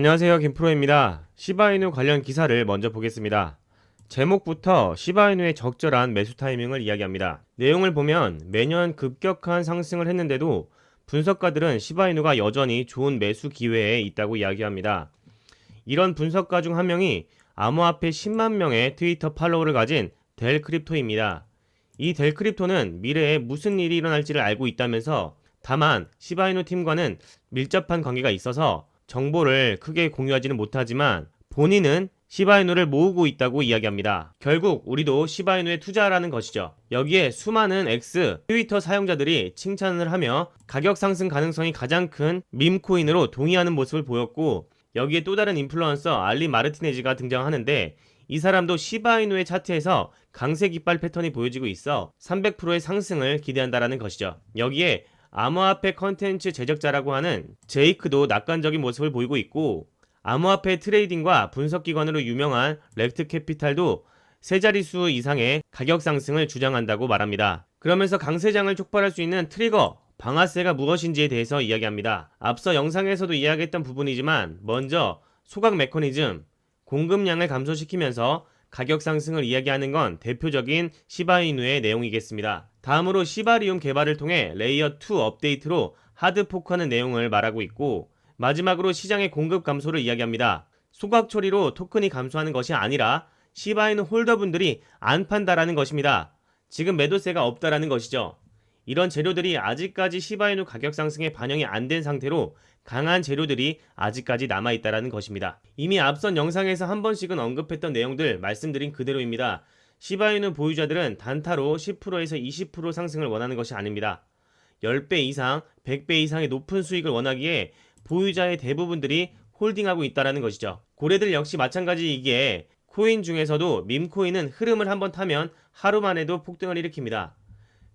안녕하세요. 김프로입니다. 시바이누 관련 기사를 먼저 보겠습니다. 제목부터 시바이누의 적절한 매수 타이밍을 이야기합니다. 내용을 보면 매년 급격한 상승을 했는데도 분석가들은 시바이누가 여전히 좋은 매수 기회에 있다고 이야기합니다. 이런 분석가 중 한 명이 암호화폐 10만 명의 트위터 팔로우를 가진 델 크립토입니다. 이 델 크립토는 미래에 무슨 일이 일어날지를 알고 있다면서 다만 시바이누 팀과는 밀접한 관계가 있어서 정보를 크게 공유하지는 못하지만 본인은 시바이누를 모으고 있다고 이야기합니다. 결국 우리도 시바이누에 투자하라는 것이죠. 여기에 수많은 X 트위터 사용자들이 칭찬을 하며 가격 상승 가능성이 가장 큰 밈코인으로 동의하는 모습을 보였고 여기에 또 다른 인플루언서 알리 마르티네즈가 등장하는데 이 사람도 시바이누의 차트에서 강세 깃발 패턴이 보여지고 있어 300%의 상승을 기대한다라는 것이죠. 여기에 암호화폐 컨텐츠 제작자라고 하는 제이크도 낙관적인 모습을 보이고 있고 암호화폐 트레이딩과 분석 기관으로 유명한 렉트 캐피탈도 세 자릿수 이상의 가격 상승을 주장한다고 말합니다. 그러면서 강세장을 촉발할 수 있는 트리거, 방아쇠가 무엇인지에 대해서 이야기합니다. 앞서 영상에서도 이야기했던 부분이지만 먼저 소각 메커니즘, 공급량을 감소시키면서 가격 상승을 이야기하는 건 대표적인 시바이누의 내용이겠습니다. 다음으로 시바리움 개발을 통해 레이어 2 업데이트로 하드 포크하는 내용을 말하고 있고 마지막으로 시장의 공급 감소를 이야기합니다. 소각 처리로 토큰이 감소하는 것이 아니라 시바이누 홀더분들이 안 판다라는 것입니다. 지금 매도세가 없다라는 것이죠. 이런 재료들이 아직까지 시바이누 가격 상승에 반영이 안 된 상태로 강한 재료들이 아직까지 남아있다라는 것입니다. 이미 앞선 영상에서 한 번씩은 언급했던 내용들 말씀드린 그대로입니다. 시바이누 보유자들은 단타로 10%에서 20% 상승을 원하는 것이 아닙니다. 10배 이상, 100배 이상의 높은 수익을 원하기에 보유자의 대부분들이 홀딩하고 있다라는 것이죠. 고래들 역시 마찬가지이기에 코인 중에서도 밈코인은 흐름을 한번 타면 하루 만에도 폭등을 일으킵니다.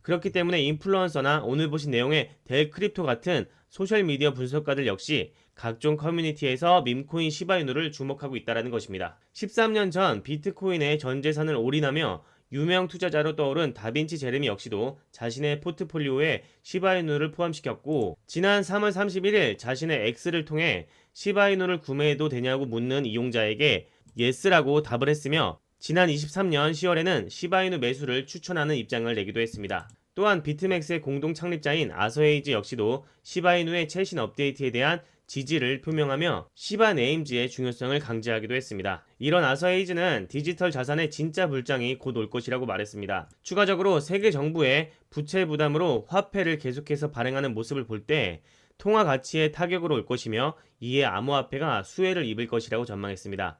그렇기 때문에 인플루언서나 오늘 보신 내용의 델 크립토 같은 소셜미디어 분석가들 역시 각종 커뮤니티에서 밈코인 시바이누를 주목하고 있다는 것입니다. 13년 전 비트코인의 전 재산을 올인하며 유명 투자자로 떠오른 다빈치 제레미 역시도 자신의 포트폴리오에 시바이누를 포함시켰고 지난 3월 31일 자신의 X를 통해 시바이누를 구매해도 되냐고 묻는 이용자에게 예스라고 답을 했으며 지난 23년 10월에는 시바이누 매수를 추천하는 입장을 내기도 했습니다. 또한 비트맥스의 공동 창립자인 아서에이즈 역시도 시바이누의 최신 업데이트에 대한 지지를 표명하며 시바 네임즈의 중요성을 강조하기도 했습니다. 이런 아서에이즈는 디지털 자산의 진짜 불장이 곧 올 것이라고 말했습니다. 추가적으로 세계 정부의 부채 부담으로 화폐를 계속해서 발행하는 모습을 볼 때 통화 가치의 타격으로 올 것이며 이에 암호화폐가 수혜를 입을 것이라고 전망했습니다.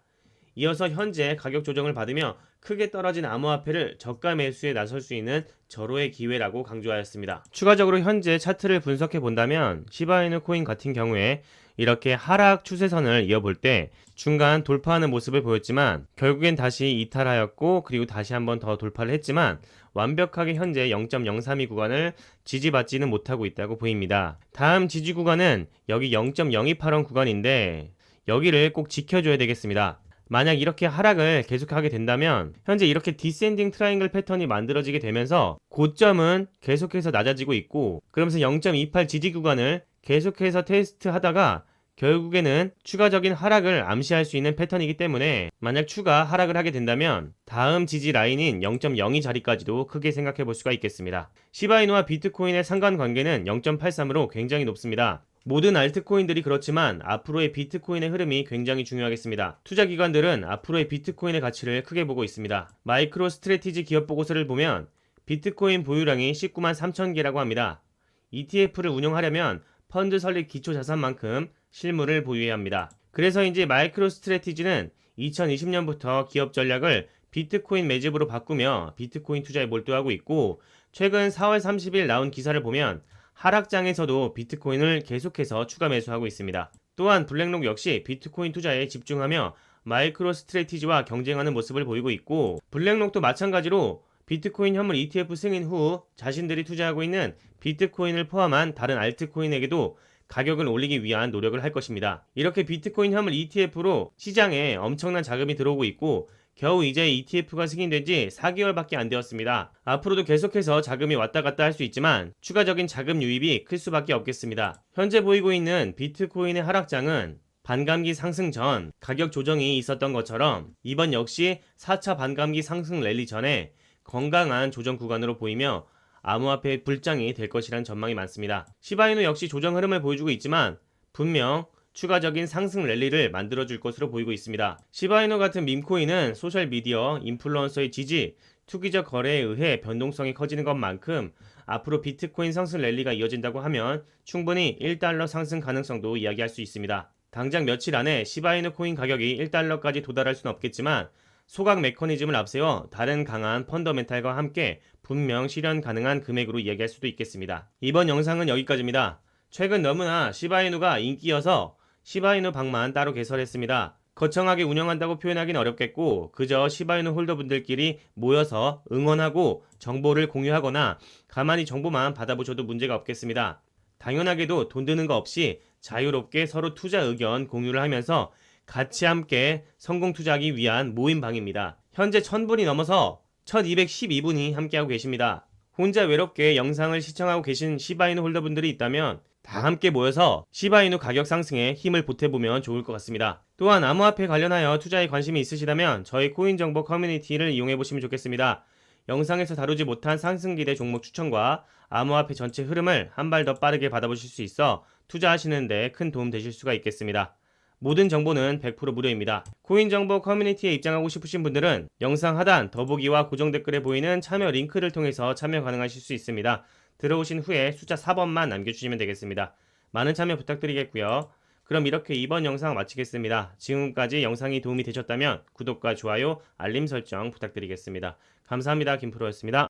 이어서 현재 가격 조정을 받으며 크게 떨어진 암호화폐를 저가 매수에 나설 수 있는 절호의 기회라고 강조하였습니다. 추가적으로 현재 차트를 분석해 본다면 시바이누 코인 같은 경우에 이렇게 하락 추세선을 이어볼 때 중간 돌파하는 모습을 보였지만 결국엔 다시 이탈하였고 그리고 다시 한번 더 돌파를 했지만 완벽하게 현재 0.032 구간을 지지받지는 못하고 있다고 보입니다. 다음 지지 구간은 여기 0.028원 구간인데 여기를 꼭 지켜줘야 되겠습니다. 만약 이렇게 하락을 계속하게 된다면 현재 이렇게 디센딩 트라이앵글 패턴이 만들어지게 되면서 고점은 계속해서 낮아지고 있고 그러면서 0.28 지지 구간을 계속해서 테스트 하다가 결국에는 추가적인 하락을 암시할 수 있는 패턴이기 때문에 만약 추가 하락을 하게 된다면 다음 지지 라인인 0.02 자리까지도 크게 생각해 볼 수가 있겠습니다. 시바이누와 비트코인의 상관관계는 0.83으로 굉장히 높습니다. 모든 알트코인들이 그렇지만 앞으로의 비트코인의 흐름이 굉장히 중요하겠습니다. 투자 기관들은 앞으로의 비트코인의 가치를 크게 보고 있습니다. 마이크로 스트레티지 기업 보고서를 보면 비트코인 보유량이 19만 3천 개라고 합니다. ETF를 운영하려면 펀드 설립 기초 자산만큼 실물을 보유해야 합니다. 그래서인지 마이크로 스트레티지는 2020년부터 기업 전략을 비트코인 매집으로 바꾸며 비트코인 투자에 몰두하고 있고 최근 4월 30일 나온 기사를 보면 하락장에서도 비트코인을 계속해서 추가 매수하고 있습니다. 또한 블랙록 역시 비트코인 투자에 집중하며 마이크로 스트레티지와 경쟁하는 모습을 보이고 있고 블랙록도 마찬가지로 비트코인 현물 ETF 승인 후 자신들이 투자하고 있는 비트코인을 포함한 다른 알트코인에게도 가격을 올리기 위한 노력을 할 것입니다. 이렇게 비트코인 현물 ETF로 시장에 엄청난 자금이 들어오고 있고 겨우 이제 ETF가 승인된 지 4개월밖에 안 되었습니다. 앞으로도 계속해서 자금이 왔다 갔다 할 수 있지만 추가적인 자금 유입이 클 수밖에 없겠습니다. 현재 보이고 있는 비트코인의 하락장은 반감기 상승 전 가격 조정이 있었던 것처럼 이번 역시 4차 반감기 상승 랠리 전에 건강한 조정 구간으로 보이며 암호화폐 불장이 될 것이란 전망이 많습니다. 시바이누 역시 조정 흐름을 보여주고 있지만 분명 추가적인 상승 랠리를 만들어줄 것으로 보이고 있습니다. 시바이누 같은 밈코인은 소셜미디어, 인플루언서의 지지, 투기적 거래에 의해 변동성이 커지는 것만큼 앞으로 비트코인 상승 랠리가 이어진다고 하면 충분히 1달러 상승 가능성도 이야기할 수 있습니다. 당장 며칠 안에 시바이누 코인 가격이 1달러까지 도달할 수는 없겠지만 소각 메커니즘을 앞세워 다른 강한 펀더멘탈과 함께 분명 실현 가능한 금액으로 이야기할 수도 있겠습니다. 이번 영상은 여기까지입니다. 최근 너무나 시바이누가 인기여서 시바이누 방만 따로 개설했습니다. 거창하게 운영한다고 표현하기는 어렵겠고 그저 시바이누 홀더분들끼리 모여서 응원하고 정보를 공유하거나 가만히 정보만 받아보셔도 문제가 없겠습니다. 당연하게도 돈 드는 거 없이 자유롭게 서로 투자 의견 공유를 하면서 같이 함께 성공 투자하기 위한 모임방입니다. 현재 1000분이 넘어서 1212분이 함께하고 계십니다. 혼자 외롭게 영상을 시청하고 계신 시바이누 홀더분들이 있다면 다 함께 모여서 시바이누 가격 상승에 힘을 보태보면 좋을 것 같습니다. 또한 암호화폐 관련하여 투자에 관심이 있으시다면 저희 코인 정보 커뮤니티를 이용해 보시면 좋겠습니다. 영상에서 다루지 못한 상승 기대 종목 추천과 암호화폐 전체 흐름을 한 발 더 빠르게 받아보실 수 있어 투자하시는데 큰 도움 되실 수가 있겠습니다. 모든 정보는 100% 무료입니다. 코인 정보 커뮤니티에 입장하고 싶으신 분들은 영상 하단 더보기와 고정 댓글에 보이는 참여 링크를 통해서 참여 가능하실 수 있습니다. 들어오신 후에 숫자 4번만 남겨주시면 되겠습니다. 많은 참여 부탁드리겠고요. 그럼 이렇게 이번 영상 마치겠습니다. 지금까지 영상이 도움이 되셨다면 구독과 좋아요, 알림 설정 부탁드리겠습니다. 감사합니다. 김프로였습니다.